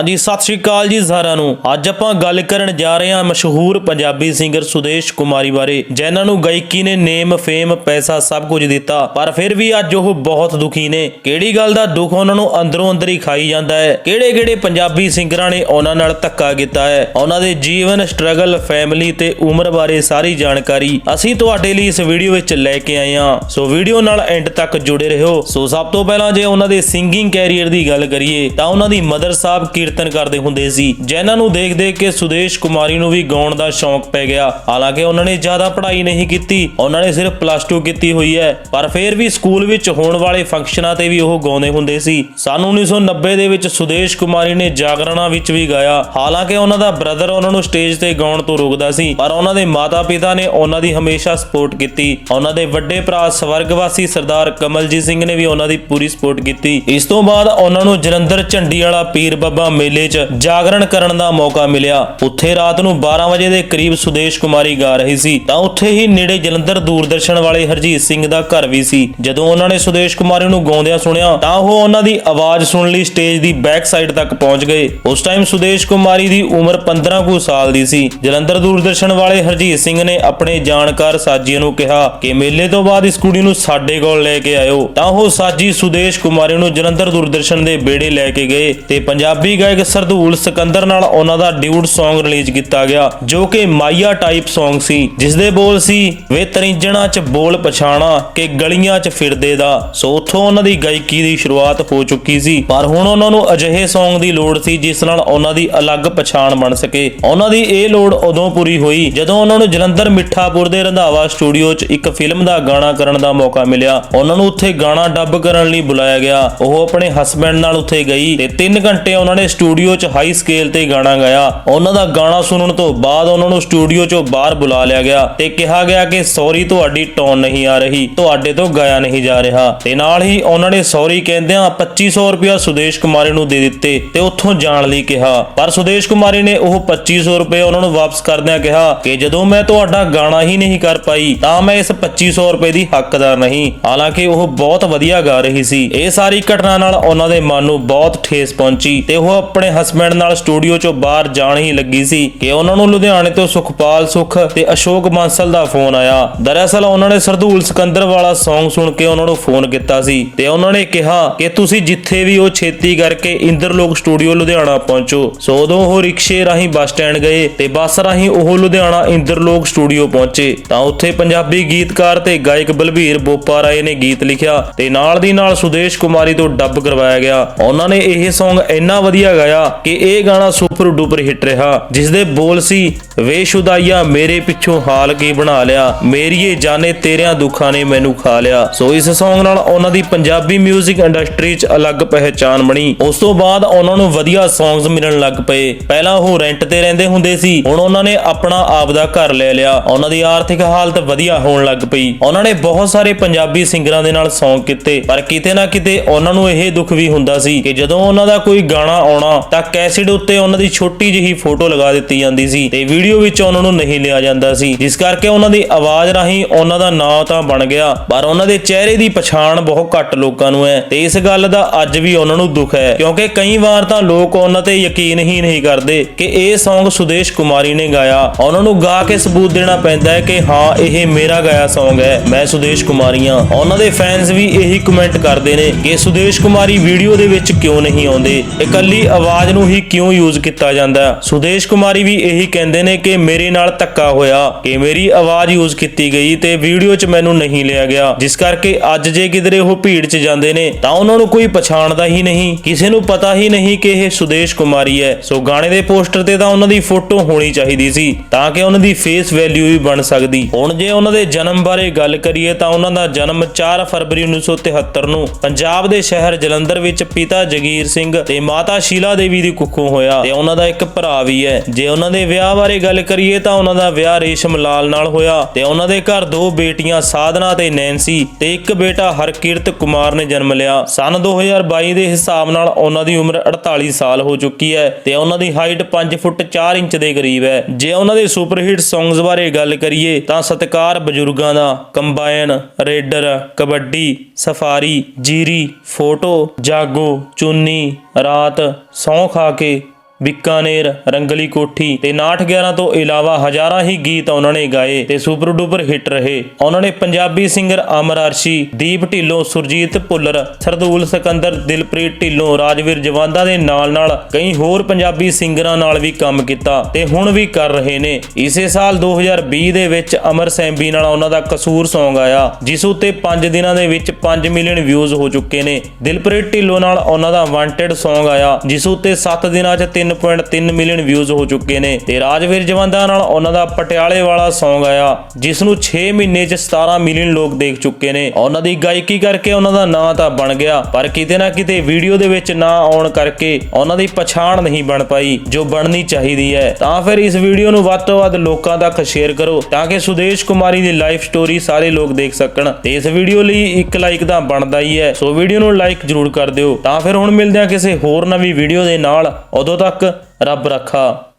ਹਾਂਜੀ, ਸਤਿ ਸ਼੍ਰੀ ਅਕਾਲ ਜੀ ਸਾਰਿਆਂ ਨੂੰ। ਅੱਜ ਆਪਾਂ ਗੱਲ ਕਰਨ ਜਾ ਰਹੇ ਹਾਂ ਮਸ਼ਹੂਰ ਪੰਜਾਬੀ ਸਿੰਗਰ ਸੁਦੇਸ਼ ਕੁਮਾਰੀ ਬਾਰੇ ਜਿਨ੍ਹਾਂ ਨੂੰ ਗਾਇਕੀ ਨੇ ਨੇਮ ਫੇਮ ਪੈਸਾ ਸਭ ਕੁਝ ਦਿੱਤਾ। ਪਰ ਫਿਰ ਵੀ ਅੱਜ ਉਹ ਬਹੁਤ ਦੁਖੀ ਨੇ। ਕਿਹੜੀ ਗੱਲ ਦਾ ਦੁੱਖ ਉਹਨਾਂ ਨੂੰ ਅੰਦਰੋਂ ਅੰਦਰ ਹੀ ਖਾਈ ਜਾਂਦਾ ਹੈ? ਕਿਹੜੇ ਕਿਹੜੇ ਪੰਜਾਬੀ ਸਿੰਗਰਾਂ ਨੇ ਉਹਨਾਂ ਨਾਲ ਧੱਕਾ ਕੀਤਾ ਹੈ? ਉਹਨਾਂ ਦੇ ਜੀਵਨ ਸਟਰਗਲ ਫੈਮਿਲੀ ਤੇ ਉਮਰ ਬਾਰੇ ਸਾਰੀ ਜਾਣਕਾਰੀ ਅਸੀਂ ਤੁਹਾਡੇ ਲਈ ਇਸ ਵੀਡੀਓ ਵਿੱਚ ਲੈ ਕੇ ਆਏ ਹਾਂ। ਸੋ ਵੀਡੀਓ ਨਾਲ ਐਂਡ ਤੱਕ ਜੁੜੇ ਰਹੋ। ਸੋ ਸਭ ਤੋਂ ਪਹਿਲਾਂ ਜੇ ਉਹਨਾਂ ਦੇ ਸਿੰਗਿੰਗ ਕੈਰੀਅਰ ਦੀ ਗੱਲ ਕਰੀਏ, ਤਾਂ ਉਹਨਾਂ ਦੀ ਮਦਰ ਸਾਹਿਬ ਕੀਰਤਨ ਕਰਦੇ ਹੁੰਦੇ ਸੀ। ਜਿਨ੍ਹਾਂ ਨੂੰ ਦੇਖ ਦੇਖ ਕੇ ਸੁਦੇਸ਼ ਕੁਮਾਰੀ ਨੂੰ ਵੀ ਗਾਉਣ ਦਾ ਸ਼ੌਂਕ ਪੈ ਗਿਆ। ਹਾਲਾਂਕਿ ਉਹਨਾਂ ਨੇ ਜ਼ਿਆਦਾ ਪੜ੍ਹਾਈ ਨਹੀਂ ਕੀਤੀ। ਉਹਨਾਂ ਨੇ ਸਿਰਫ ਪਲੱਸ 2 ਕੀਤੀ ਹੋਈ ਹੈ। ਪਰ ਫਿਰ ਵੀ ਸਕੂਲ ਵਿੱਚ ਹੋਣ ਵਾਲੇ ਫੰਕਸ਼ਨਾਂ ਤੇ ਵੀ ਉਹ ਗਾਉਂਦੇ ਹੁੰਦੇ ਸੀ। ਸਨ 1990 ਦੇ ਵਿੱਚ ਸੁਦੇਸ਼ ਕੁਮਾਰੀ ਨੇ ਜਾਗਰਣਾ ਵਿੱਚ ਵੀ ਗਾਇਆ। ਹਾਲਾਂਕਿ ਉਹਨਾਂ ਦਾ ਬ੍ਰਦਰ ਉਹਨਾਂ ਨੂੰ ਸਟੇਜ ਤੇ ਗਾਉਣ ਤੋਂ ਰੋਕਦਾ ਸੀ। ਪਰ ਉਹਨਾਂ ਦੇ ਮਾਤਾ-ਪਿਤਾ ਨੇ ਉਹਨਾਂ ਦੀ ਹਮੇਸ਼ਾ ਸਪੋਰਟ ਕੀਤੀ। ਉਹਨਾਂ ਦੇ ਵੱਡੇ ਭਰਾ ਸਵਰਗਵਾਸੀ ਸਰਦਾਰ ਕਮਲਜੀਤ ਸਿੰਘ ਨੇ ਵੀ ਉਹਨਾਂ ਦੀ ਪੂਰੀ ਸਪੋਰਟ ਕੀਤੀ। ਇਸ ਤੋਂ ਬਾਅਦ ਉਹਨਾਂ ਨੂੰ ਜਲੰਧਰ ਝੰਡੀ ਵਾਲਾ ਪੀਰ ਬਾਬਾ ਮੇਲੇ 'ਚ ਜਾਗਰਣ ਕਰਨ ਦਾ ਮੌਕਾ ਮਿਲਿਆ। ਉੱਥੇ ਰਾਤ ਨੂੰ 12 ਵਜੇ ਦੇ ਕਰੀਬ ਸੁਦੇਸ਼ ਕੁਮਾਰੀ ਗਾ ਰਹੀ ਸੀ। ਤਾਂ ਉੱਥੇ ਹੀ ਨੇੜੇ ਜਲੰਧਰ ਦੂਰਦਰਸ਼ਨ ਵਾਲੇ ਹਰਜੀਤ ਸਿੰਘ ਦਾ ਘਰ ਵੀ ਸੀ। ਜਦੋਂ ਉਹਨਾਂ ਨੇ ਸੁਦੇਸ਼ ਕੁਮਾਰੀ ਨੂੰ ਗਾਉਂਦਿਆਂ ਸੁਣਿਆ, ਤਾਂ ਉਹ ਉਹਨਾਂ ਦੀ ਆਵਾਜ਼ ਸੁਣ ਲਈ ਸਟੇਜ ਦੀ ਬੈਕ ਸਾਈਡ ਤੱਕ ਪਹੁੰਚ ਗਏ। ਉਸ ਟਾਈਮ ਸੁਦੇਸ਼ ਕੁਮਾਰੀ ਦੀ ਉਮਰ 15 ਕੁ ਸਾਲ ਦੀ ਸੀ। ਜਲੰਧਰ ਦੂਰਦਰਸ਼ਨ ਵਾਲੇ ਹਰਜੀਤ ਸਿੰਘ ਨੇ ਆਪਣੇ ਜਾਣਕਾਰ ਸਾਜੀਆਂ ਨੂੰ ਕਿਹਾ ਕਿ ਮੇਲੇ ਤੋਂ ਬਾਅਦ ਇਸ ਕੁੜੀ ਨੂੰ ਸਾਡੇ ਕੋਲ ਲੈ ਕੇ ਆਇਓ। ਤਾਂ ਉਹ ਸਾਜੀ ਸੁਦੇਸ਼ ਕੁਮਾਰੀ ਨੂੰ ਜਲੰਧਰ ਦੂਰਦਰਸ਼ਨ ਦੇ ਬੇੜੇ ਲੈ ਕੇ ਗਏ ਤੇ ਪੰਜਾਬੀ ਗਾਇਕ ਸਰਦੂਲ ਸਿਕੰਦਰ ਨਾਲ ਉਹਨਾਂ ਦਾ ਡਿਊਟ Song ਰਿਲੀਜ਼ ਕੀਤਾ ਗਿਆ, ਜੋ ਕਿ ਮਾਈਆ ਟਾਈਪ Song ਸੀ ਜਿਸ ਦੇ ਬੋਲ ਸੀ, ਵੇ ਤਰਿੰਜਣਾ ਚ ਬੋਲ ਪਛਾਣਾ ਕਿ ਗਲੀਆਂ ਚ ਫਿਰਦੇ ਦਾ। ਸੋ ਉੱਥੋਂ ਉਹਨਾਂ ਦੀ ਗਾਇਕੀ ਦੀ ਸ਼ੁਰੂਆਤ ਹੋ ਚੁੱਕੀ ਸੀ, ਪਰ ਹੁਣ ਉਹਨਾਂ ਨੂੰ ਅਜਿਹੇ Song ਦੀ ਲੋੜ ਸੀ ਜਿਸ ਨਾਲ ਉਹਨਾਂ ਦੀ ਅਲੱਗ ਪਛਾਣ ਬਣ ਸਕੇ। ਉਹਨਾਂ ਦੀ ਇਹ ਲੋੜ ਉਦੋਂ ਪੂਰੀ ਹੋਈ ਜਦੋਂ ਉਹਨਾਂ ਨੂੰ ਜਲੰਧਰ ਮਿੱਠਾਪੁਰ ਦੇ ਰੰਧਾਵਾ ਸਟੂਡੀਓ 'ਚ ਇੱਕ ਫਿਲਮ ਦਾ ਗਾਣਾ ਕਰਨ ਦਾ ਮੌਕਾ ਮਿਲਿਆ। ਉਹਨਾਂ ਨੂੰ ਉੱਥੇ ਗਾਣਾ ਡੱਬ ਕਰਨ ਲਈ ਬੁਲਾਇਆ ਗਿਆ। ਉਹ ਆਪਣੇ ਹਸਬੰਡ ਨਾਲ ਉੱਥੇ ਗਈ ਤੇ 3 ਘੰਟੇ ਉਹਨਾਂ ਨੇ ਸਟੂਡੀਓ 'ਚ ਹਾਈ ਸਕੇਲ ਤੇ ਗਾਣਾ ਗਾਇਆ। ਉਹਨਾਂ ਦਾ ਗਾਣਾ ਸੁਣਨ ਤੋਂ ਬਾਅਦ ਉਹਨਾਂ ਨੂੰ ਸਟੂਡੀਓ 'ਚੋਂ ਬਾਹਰ ਬੁਲਾ ਲਿਆ ਗਿਆ ਤੇ ਕਿਹਾ ਗਿਆ ਕਿ ਸੌਰੀ ਤੁਹਾਡੀ ਟੋਨ ਨਹੀਂ ਆ ਰਹੀ। ਤੁਹਾਡੇ ਤੋਂ ਗਾਇਆ ਨਹੀਂ ਜਾ ਰਿਹਾ। ਤੇ ਨਾਲ ਹੀ ਉਹਨਾਂ ਨੇ ਸੌਰੀ ਕਹਿੰਦਿਆਂ 2500 ਰੁਪਇਆ ਸੁਦੇਸ਼ ਕੁਮਾਰੀ ਨੂੰ ਦੇ ਦਿੱਤੇ ਤੇ ਉੱਥੋਂ ਜਾਣ ਲਈ ਕਿਹਾ। ਪਰ ਸੁਦੇਸ਼ ਕੁਮਾਰੀ ਨੇ ਉਹ 2500 ਰੁਪਏ ਉਹਨਾਂ ਨੂੰ ਵਾਪਸ ਕਰਦਿਆਂ ਕਿਹਾ ਕਿ ਜਦੋਂ ਮੈਂ ਤੁਹਾਡਾ ਗਾਣਾ ਹੀ ਨਹੀਂ ਕਰ ਪਾਈ, ਤਾਂ ਮੈਂ ਇਸ 2500 ਰੁਪਏ ਦੀ ਹੱਕਦਾਰ ਨਹੀਂ। ਹਾਲਾਂਕਿ ਉਹ ਬਹੁਤ ਵਧੀਆ ਗਾ ਰਹੀ ਸੀ। ਇਹ ਸਾਰੀ ਘਟਨਾ ਨਾਲ ਉਹਨਾਂ ਦੇ ਮਨ ਨੂੰ ਬਹੁਤ ਠੇਸ ਪਹੁੰਚੀ ਤੇ ਉਹ ਆਪਣੇ ਹਸਬੰਡ ਨਾਲ ਸਟੂਡੀਓ ਚੋਂ ਬਾਹਰ ਜਾਣ ਹੀ ਲੱਗੀ ਸੀ ਕਿ ਉਹਨਾਂ ਨੂੰ ਲੁਧਿਆਣੇ ਤੋਂ ਸੁਖਪਾਲ ਸੁਖ ਤੇ ਅਸ਼ੋਕ ਬਾਂਸਲ ਦਾ ਫੋਨ ਆਇਆ। ਦਰਅਸਲ ਉਹਨਾਂ ਨੇ ਸਰਦੂਲ ਸਿਕੰਦਰ ਵਾਲਾ Song ਸੁਣ ਕੇ ਉਹਨਾਂ ਨੂੰ ਫੋਨ ਕੀਤਾ ਸੀ ਤੇ ਉਹਨਾਂ ਨੇ ਕਿਹਾ ਕਿ ਤੁਸੀਂ ਜਿੱਥੇ ਵੀ ਉਹ ਛੇਤੀ ਕਰਕੇ ਇੰਦਰਲੋਕ ਸਟੂਡੀਓ ਲੁਧਿਆਣਾ ਪਹੁੰਚੋ। ਸੋ ਉਦੋਂ ਉਹ ਰਿਕਸ਼ੇ ਰਾਹੀਂ ਬੱਸ ਸਟੈਂਡ ਗਏ ਤੇ ਬੱਸ ਰਾਹੀਂ ਉਹ ਲੁਧਿਆਣਾ ਇੰਦਰਲੋਕ ਸਟੂਡੀਓ ਪਹੁੰਚੇ। ਤਾਂ ਉੱਥੇ ਪੰਜਾਬੀ ਗੀਤਕਾਰ ਤੇ ਗਾਇਕ ਬਲਬੀਰ ਬੋਪਾ ਰਾਏ ਨੇ ਗੀਤ ਲਿਖਿਆ ਤੇ ਨਾਲ ਦੀ ਨਾਲ ਸੁਦੇਸ਼ ਕੁਮਾਰੀ ਤੋਂ ਡੱਬ ਕਰਵਾਇਆ ਗਿਆ। ਉਹਨਾਂ ਨੇ ਇਹ Song ਇੰਨਾ ਵਧੀਆ ਗਿਆ ਕਿ ਇਹ ਗਾਣਾ ਸੁਪਰ ਡੂਪਰ ਹਿੱਟ ਰਿਹਾ ਜਿਸ ਦੇ ਬੋਲ ਸੀ, ਵੇ ਸ਼ੁਦਾਈਆ, ਮੇਰੇ ਪਿੱਛੋਂ ਹਾਲ ਕੀ ਬਣਾ ਲਿਆ, ਮੇਰੀਏ ਜਾਣੇ ਤੇਰਿਆਂ ਦੁੱਖਾਂ ਨੇ ਮੈਨੂੰ ਖਾ ਲਿਆ। ਸੋ ਇਸ Song ਨਾਲ ਉਹਨਾਂ ਦੀ ਪੰਜਾਬੀ 뮤직 ਇੰਡਸਟਰੀ 'ਚ ਅਲੱਗ ਪਹਿਚਾਨ ਬਣੀ। ਉਸ ਤੋਂ ਬਾਅਦ ਉਹਨਾਂ ਨੂੰ ਵਧੀਆ Songs ਮਿਲਣ ਲੱਗ ਪਏ। ਪਹਿਲਾਂ ਉਹ ਰੈਂਟ ਤੇ ਰਹਿੰਦੇ ਹੁੰਦੇ ਸੀ, ਹੁਣ ਉਹਨਾਂ ਨੇ ਆਪਣਾ ਆਪ ਦਾ ਘਰ ਲੈ ਲਿਆ। ਉਹਨਾਂ ਦੀ ਆਰਥਿਕ ਹਾਲਤ ਵਧੀਆ ਹੋਣ ਲੱਗ ਪਈ। ਉਹਨਾਂ ਨੇ ਬਹੁਤ ਸਾਰੇ ਪੰਜਾਬੀ ਸਿੰਗਰਾਂ ਦੇ ਨਾਲ ਸੌਂਗ ਕੀਤੇ, ਪਰ ਕਿਤੇ ਨਾ ਕਿਤੇ ਉਹਨਾਂ ਨੂੰ ਇਹ ਦੁੱਖ ਵੀ ਹੁੰਦਾ ਸੀ ਕਿ ਜਦੋਂ ਉਹਨਾਂ ਦਾ ਕੋਈ ਗਾਣਾ ਆਉਣਾ ਤਾਂ ਕੈਸੇਟ ਉੱਤੇ ਉਹਨਾਂ ਦੀ ਛੋਟੀ ਜਿਹੀ ਫੋਟੋ ਲਗਾ ਦਿੱਤੀ ਜਾਂਦੀ ਸੀ ਤੇ ਵੀਡੀਓ ਵਿੱਚ ਉਹਨਾਂ ਨੂੰ ਨਹੀਂ ਲਿਆ ਜਾਂਦਾ ਸੀ। ਜਿਸ ਕਰਕੇ ਉਹਨਾਂ ਦੀ ਆਵਾਜ਼ ਰਾਹੀਂ ਉਹਨਾਂ ਦਾ ਨਾਂ ਤਾਂ ਬਣ ਗਿਆ, ਪਰ ਉਹਨਾਂ ਦੇ ਚਿਹਰੇ ਦੀ ਪਛਾਣ ਬਹੁਤ ਘੱਟ ਲੋਕਾਂ ਨੂੰ ਹੈ ਤੇ ਇਸ ਗੱਲ ਦਾ ਅੱਜ ਵੀ ਉਹਨਾਂ ਨੂੰ ਦੁੱਖ ਹੈ, ਕਿਉਂਕਿ ਕਈ ਵਾਰ ਤਾਂ ਲੋਕ ਉਹਨਾਂ ਤੇ ਯਕੀਨ ਹੀ ਨਹੀਂ ਕਰਦੇ ਕਿ ਇਹ Song ਸੁਦੇਸ਼ ਕੁਮਾਰੀ ਨੇ ਗਾਇਆ। ਉਹਨਾਂ ਨੂੰ ਗਾ ਕੇ ਸਬੂਤ ਦੇਣਾ ਪੈਂਦਾ ਹੈ ਕਿ ਹਾਂ, ਇਹ ਮੇਰਾ ਗਾਇਆ Song ਹੈ, ਮੈਂ ਸੁਦੇਸ਼ ਕੁਮਾਰੀ ਹਾਂ। ਉਹਨਾਂ ਦੇ ਫੈਨਸ ਵੀ ਇਹੀ ਕਮੈਂਟ ਕਰਦੇ ਨੇ ਕਿ ਸੁਦੇਸ਼ ਕੁਮਾਰੀ ਵੀਡੀਓ ਦੇ ਵਿੱਚ ਕਿਉਂ ਨਹੀਂ ਆਉਂਦੇ? ਇਕੱਲੀ ਆਵਾਜ਼ ਨੂੰ ਹੀ ਕਿਉਂ ਯੂਜ਼ ਕੀਤਾ ਜਾਂਦਾ? ਸੁਦੇਸ਼ ਕੁਮਾਰੀ ਵੀ ਇਹੀ ਕਹਿੰਦੇ ਨੇ ਕਿ ਮੇਰੇ ਨਾਲ ਧੱਕਾ ਹੋਇਆ, ਕਿ ਮੇਰੀ ਆਵਾਜ਼ ਯੂਜ਼ ਕੀਤੀ ਗਈ ਤੇ ਵੀਡੀਓ 'ਚ ਮੈਨੂੰ ਨਹੀਂ ਲਿਆ ਗਿਆ। ਜਿਸ ਕਰਕੇ ਅੱਜ ਜੇ ਕਿਧਰੇ ਉਹ ਭੀੜ 'ਚ ਜਾਂਦੇ ਨੇ, ਤਾਂ ਉਹਨਾਂ ਨੂੰ ਕੋਈ ਪਛਾਣਦਾ ਹੀ ਨਹੀਂ। ਕਿਸੇ ਨੂੰ ਪਤਾ ਹੀ ਨਹੀਂ ਕਿ ਇਹ ਸੁਦੇਸ਼ ਕੁਮਾਰੀ ਹੈ। ਸੋ ਗਾਣੇ ਦੇ ਪੋਸਟਰ ਤੇ ਤਾਂ ਉਹਨਾਂ ਦੀ ਫੋਟੋ ਹੋਣੀ ਚਾਹੀਦੀ ਸੀ, ਤਾਂ ਕਿ ਉਹਨਾਂ ਦੀ ਫੇਸ ਵੈਲਿਊ ਵੀ ਬਣ ਸਕਦੀ। ਹੁਣ ਜੇ ਉਹਨਾਂ ਦੇ ਜਨਮ ਬਾਰੇ ਗੱਲ ਕਰੀਏ, ਤਾਂ ਉਹਨਾਂ ਦਾ ਜਨਮ 4 ਫਰਵਰੀ 1973 ਨੂੰ ਪੰਜਾਬ ਦੇ ਸ਼ਹਿਰ ਜਲੰਧਰ ਵਿੱਚ ਪਿਤਾ ਜਗੀਰ ਸਿੰਘ ਤੇ ਮਾਤਾ ਸ਼ੀਲਾ ਦੇਵੀ ਦੀ ਕੁੱਖੋਂ ਹੋਇਆ ਤੇ ਉਹਨਾਂ ਦਾ ਇੱਕ ਭਰਾ ਵੀ ਹੈ। ਜੇ ਉਹਨਾਂ ਦੇ ਵਿਆਹ ਬਾਰੇ ਗੱਲ ਕਰੀਏ ਤਾਂ ਉਹਨਾਂ ਦਾ ਵਿਆਹ ਰੇਸ਼ਮ ਲਾਲ ਨਾਲ ਹੋਇਆ ਤੇ ਉਹਨਾਂ ਦੇ ਘਰ ਦੋ ਬੇਟੀਆਂ ਸਾਧਨਾ ਤੇ ਨੈਂਸੀ ਤੇ ਇੱਕ ਬੇਟਾ ਹਰਕਿਰਤ ਕੁਮਾਰ ਨੇ ਜਨਮ ਲਿਆ। ਸਨ 2022 ਦੇ ਹਿਸਾਬ ਨਾਲ ਉਹਨਾਂ ਦੀ ਉਮਰ 48 ਸਾਲ ਹੋ ਚੁੱਕੀ ਹੈ ਤੇ ਉਹਨਾਂ ਦੀ ਹਾਈਟ 5 ਫੁੱਟ 4 ਇੰਚ ਦੇ ਕਰੀਬ ਹੈ। ਜੇ ਉਹਨਾਂ ਦੇ ਸੁਪਰ ਹਿੱਟ Songs ਬਾਰੇ ਗੱਲ ਕਰੀਏ ਤਾਂ ਸਤਕਾਰ ਬਜ਼ੁਰਗਾਂ ਦਾ ਕੰਬਾਈਨ, ਰੇਡਰ, ਕਬੱਡੀ ਸਫਾਰੀ ਜੀਰੀ ਫੋਟੋ ਜਾਗੋ ਚੁੰਨੀ ਰਾਤ ਸੌਂ ਖਾ ਕੇ ਬਿਕਾਨੇਰ, ਰੰਗਲੀ ਕੋਠੀ ਤੇ 911 ਤੋਂ ਇਲਾਵਾ ਹਜ਼ਾਰਾਂ ਹੀ ਗੀਤ ਉਹਨਾਂ ਨੇ ਗਾਏ ਤੇ ਸੁਪਰ ਡੂਪਰ ਹਿੱਟ ਰਹੇ। ਉਹਨਾਂ ਨੇ ਪੰਜਾਬੀ ਸਿੰਗਰ ਅਮਰ ਅਰਸ਼ੀ, ਦੀਪ ਢਿੱਲੋਂ, ਸੁਰਜੀਤ ਭੁੱਲਰ, ਸਰਦੂਲ ਸਿਕੰਦਰ, ਦਿਲਪ੍ਰੀਤ ਢਿੱਲੋਂ, ਰਾਜਵੀਰ ਜਵਾਂਦਾ ਦੇ ਨਾਲ-ਨਾਲ ਕਈ ਹੋਰ ਪੰਜਾਬੀ ਸਿੰਗਰਾਂ ਨਾਲ ਵੀ ਕੰਮ ਕੀਤਾ ਤੇ ਹੁਣ ਵੀ ਕਰ ਰਹੇ ਨੇ। ਇਸੇ ਸਾਲ 2020 ਦੇ ਵਿੱਚ ਅਮਰ ਸੈਂਬੀ ਨਾਲ ਉਹਨਾਂ ਦਾ ਕਸੂਰ Song ਆਇਆ, ਜਿਸ ਉੱਤੇ 5 ਦਿਨਾਂ ਦੇ ਵਿੱਚ 5 ਮਿਲੀਅਨ ਵਿਊਜ਼ ਹੋ ਚੁੱਕੇ ਨੇ। ਦਿਲਪ੍ਰੀਤ ਢਿੱਲੋਂ ਨਾਲ ਉਹਨਾਂ ਦਾ ਵਾਂਟਡ Song ਆਇਆ, ਜਿਸ ਉੱਤੇ 7 ਦਿਨਾਂ 'ਚ 3.3 ਮਿਲੀਅਨ ਵਿਊਜ਼ ਹੋ ਚੁੱਕੇ ਨੇ। ਤੇ ਰਾਜਵੀਰ ਜਵੰਦਾ ਨਾਲ ਉਹਨਾਂ ਦਾ ਪਟਿਆਲੇ ਵਾਲਾ Song ਆਇਆ ਜਿਸ ਨੂੰ 6 ਮਹੀਨੇ 'ਚ 17 ਮਿਲੀਅਨ ਲੋਕ ਦੇਖ ਚੁੱਕੇ ਨੇ। ਉਹਨਾਂ ਦੀ ਗਾਇਕੀ ਕਰਕੇ ਉਹਨਾਂ ਦਾ ਨਾਂ ਤਾਂ ਬਣ ਗਿਆ, ਪਰ ਕਿਤੇ ਨਾ ਕਿਤੇ ਵੀਡੀਓ ਦੇ ਵਿੱਚ ਨਾ ਆਉਣ ਕਰਕੇ ਉਹਨਾਂ ਦੀ ਪਛਾਣ ਨਹੀਂ ਬਣ ਪਾਈ, ਜੋ ਬਣਨੀ ਚਾਹੀਦੀ ਹੈ। ਤਾਂ ਫਿਰ ਇਸ ਵੀਡੀਓ ਨੂੰ ਵੱਧ ਤੋਂ ਵੱਧ ਲੋਕਾਂ ਤੱਕ ਸ਼ੇਅਰ ਕਰੋ, ਤਾਂ ਕਿ ਸੁਦੇਸ਼ ਕੁਮਾਰੀ ਦੀ ਲਾਈਫ ਸਟੋਰੀ ਸਾਰੇ ਲੋਕ ਦੇਖ ਸਕਣ। ਤੇ ਇਸ ਵੀਡੀਓ ਲਈ ਇੱਕ ਲਾਈਕ ਤਾਂ ਬਣਦਾ ਹੀ ਹੈ। ਸੋ ਵੀਡੀਓ ਨੂੰ ਲਾਈਕ ਜ਼ਰੂਰ ਕਰ ਦਿਓ। ਤਾਂ ਫਿਰ ਹੁਣ ਮਿਲਦੇ ਹਾਂ ਕਿਸੇ ਹੋਰ ਨਵੀਂ ਵੀਡੀਓ ਦੇ ਨਾਲ। ਉਦੋਂ ਤੱਕ ਤੱਕ ਰੱਬ ਰੱਖਾ।